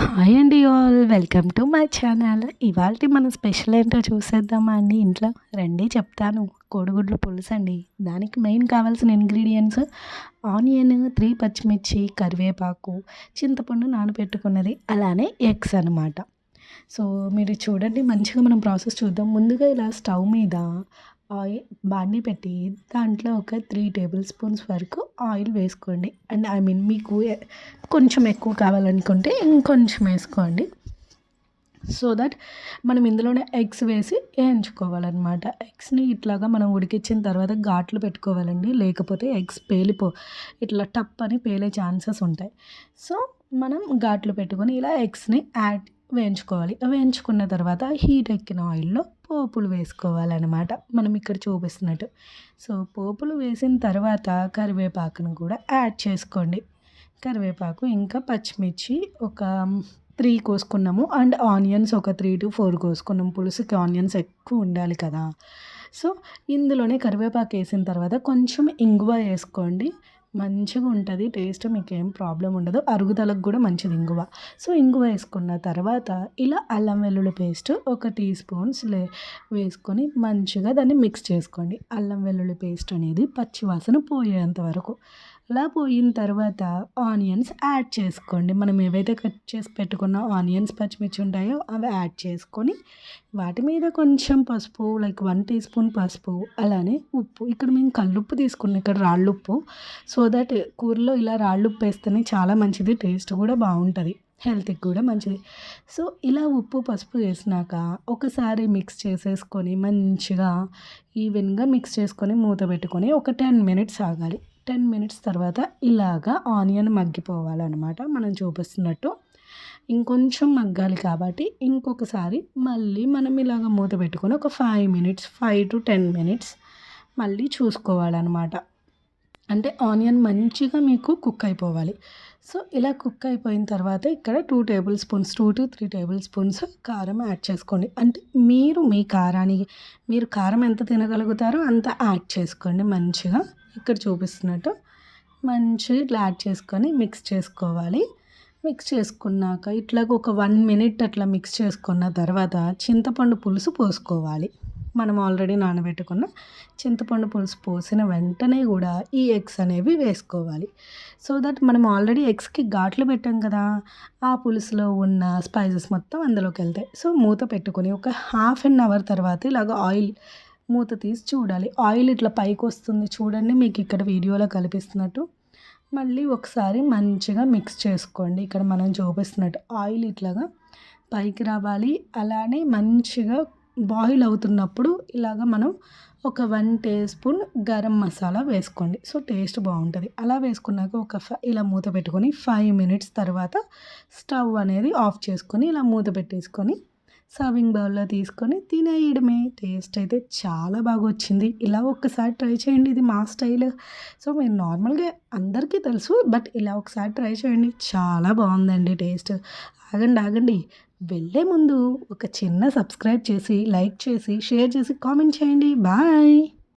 Hi అండి all welcome to my channel ఇవాళ మన స్పెషల్ ఏంటో చూసేద్దామా అండి ఇంట్లో? రండి చెప్తాను. కోడిగుడ్లు పులుసు అండి. దానికి మెయిన్ కావాల్సిన ఇంగ్రీడియంట్స్ ఆనియన్ త్రీ పచ్చిమిర్చి కరివేపాకు చింతపండు నానబెట్టుకున్నది అలానే ఎగ్స్ అనమాట సో మీరు చూడండి మంచిగా మనం ప్రాసెస్ చూద్దాం. ముందుగా ఇలా స్టవ్ మీద ఆయిల్ బాండి పెట్టి దాంట్లో ఒక త్రీ టేబుల్ స్పూన్స్ వరకు ఆయిల్ వేసుకోండి. అండ్ ఐ మీన్ మీకు కొంచెం ఎక్కువ కావాలనుకుంటే ఇంకొంచెం వేసుకోండి. సో దట్ మనం ఇందులోనే ఎగ్స్ వేసి వేయించుకోవాలన్నమాట. ఎగ్స్ని ఇట్లాగా మనం ఉడికించిన తర్వాత ఘాట్లు పెట్టుకోవాలండి. లేకపోతే ఎగ్స్ పేలిపో ఇట్లా టప్ అని పేలే ఛాన్సెస్ ఉంటాయి. సో మనం ఘాట్లు పెట్టుకొని ఇలా ఎగ్స్ని యాడ్ వేయించుకోవాలి. వేయించుకున్న తర్వాత హీట్ ఎక్కిన ఆయిల్లో పోపులు వేసుకోవాలన్నమాట. మనం ఇక్కడ చూపిస్తున్నట్టు. సో పోపులు వేసిన తర్వాత కరివేపాకును కూడా యాడ్ చేసుకోండి. కరివేపాకు ఇంకా పచ్చిమిర్చి ఒక త్రీ కోసుకున్నాము. అండ్ ఆనియన్స్ ఒక త్రీ టు ఫోర్ కోసుకున్నాము పులుసుకి ఆనియన్స్ ఎక్కువ ఉండాలి కదా. సో ఇందులోనే కరివేపాకు వేసిన తర్వాత కొంచెం ఇంగువ వేసుకోండి. మంచిగా ఉంటుంది టేస్ట్ మీకు ఏం ప్రాబ్లం ఉండదు. అరుగుదలకు కూడా మంచిది ఇంగువ. సో ఇంగువ వేసుకున్న తర్వాత ఇలా అల్లం వెల్లుల్లి పేస్ట్ ఒక టీ స్పూన్స్ లే వేసుకొని మంచిగా దాన్ని మిక్స్ చేసుకోండి. అల్లం వెల్లుల్లి పేస్ట్ అనేది పచ్చివాసన పోయేంత వరకు. అలా పోయిన తర్వాత ఆనియన్స్ యాడ్ చేసుకోండి. మనం ఏవైతే కట్ చేసి పెట్టుకున్న ఆనియన్స్ పచ్చిమిర్చి ఉంటాయో అవి యాడ్ చేసుకొని వాటి మీద కొంచెం పసుపు లైక్ వన్ టీ స్పూన్ పసుపు అలానే ఉప్పు. ఇక్కడ మేము కల్లుప్పు తీసుకున్నాం. ఇక్కడ రాళ్ళుప్పు. సో దట్ కూరలో ఇలా రాళ్ళుప్పు వేస్తేనే చాలా మంచిది టేస్ట్ కూడా బాగుంటుంది హెల్త్కి కూడా మంచిది. సో ఇలా ఉప్పు పసుపు వేసినాక ఒకసారి మిక్స్ చేసేసుకొని మంచిగా ఈవెన్గా మిక్స్ చేసుకొని మూత పెట్టుకొని ఒక టెన్ మినిట్స్ ఆగాలి. టెన్ మినిట్స్ తర్వాత ఇలాగా ఆనియన్ మగ్గిపోవాలన్నమాట. మనం చూపిస్తున్నట్టు. ఇంకొంచెం మగ్గాలి కాబట్టి ఇంకొకసారి మళ్ళీ మనం ఇలాగ మూత పెట్టుకొని ఒక five minutes five to ten minutes మళ్ళీ చూసుకోవాలన్నమాట. అంటే ఆనియన్ మంచిగా మీకు కుక్ అయిపోవాలి. సో ఇలా కుక్ అయిపోయిన తర్వాత ఇక్కడ two tablespoons two to three tablespoons కారం యాడ్ చేసుకోండి. అంటే మీరు మీ కారానికి మీరు కారం ఎంత తినగలుగుతారో అంత యాడ్ చేసుకోండి మంచిగా. ఇక్కడ చూపిస్తున్నట్టు మంచిగా ఇట్లా యాడ్ చేసుకొని మిక్స్ చేసుకోవాలి. మిక్స్ చేసుకున్నాక ఇట్లాగ ఒక వన్ మినిట్ అట్లా మిక్స్ చేసుకున్న తర్వాత చింతపండు పులుసు పోసుకోవాలి. మనం ఆల్రెడీ నానబెట్టుకున్న చింతపండు పులుసు పోసిన వెంటనే కూడా ఈ ఎగ్స్ అనేవి వేసుకోవాలి. సో దట్ మనం ఆల్రెడీ ఎగ్స్కి ఘాట్లు పెట్టాం కదా ఆ పులుసులో ఉన్న స్పైసెస్ మొత్తం అందులోకి వెళ్తాయి. సో మూత పెట్టుకొని ఒక హాఫ్ అన్ అవర్ తర్వాత ఇలాగ ఆయిల్ మూత తీసి చూడాలి. ఆయిల్ ఇట్లా పైకి వస్తుంది చూడండి మీకు ఇక్కడ వీడియోలో కనిపిస్తున్నట్టు మళ్ళీ ఒకసారి మంచిగా మిక్స్ చేసుకోండి. ఇక్కడ మనం చూపిస్తున్నట్టు ఆయిల్ ఇట్లాగా పైకి రావాలి. అలానే మంచిగా బాయిల్ అవుతున్నప్పుడు ఇలాగ మనం ఒక one teaspoon garam masala వేసుకోండి. సో టేస్ట్ బాగుంటుంది. అలా వేసుకున్నాక ఒక ఇలా మూత పెట్టుకొని ఫైవ్ మినిట్స్ తర్వాత స్టవ్ అనేది ఆఫ్ చేసుకొని ఇలా మూత పెట్టేసుకొని సర్వింగ్ బౌల్లో తీసుకొని తినేయడమే. టేస్ట్ అయితే చాలా బాగా వచ్చింది. ఇలా ఒక్కసారి ట్రై చేయండి. ఇది మా స్టైల్. సో మీరు నార్మల్గా అందరికీ తెలుసు బట్ ఇలా ఒకసారి ట్రై చేయండి. చాలా బాగుందండి టేస్ట్. ఆగండి ఆగండి. వెళ్ళే ముందు ఒక చిన్న సబ్స్క్రైబ్ చేసి లైక్ చేసి షేర్ చేసి కామెంట్ చేయండి. బాయ్.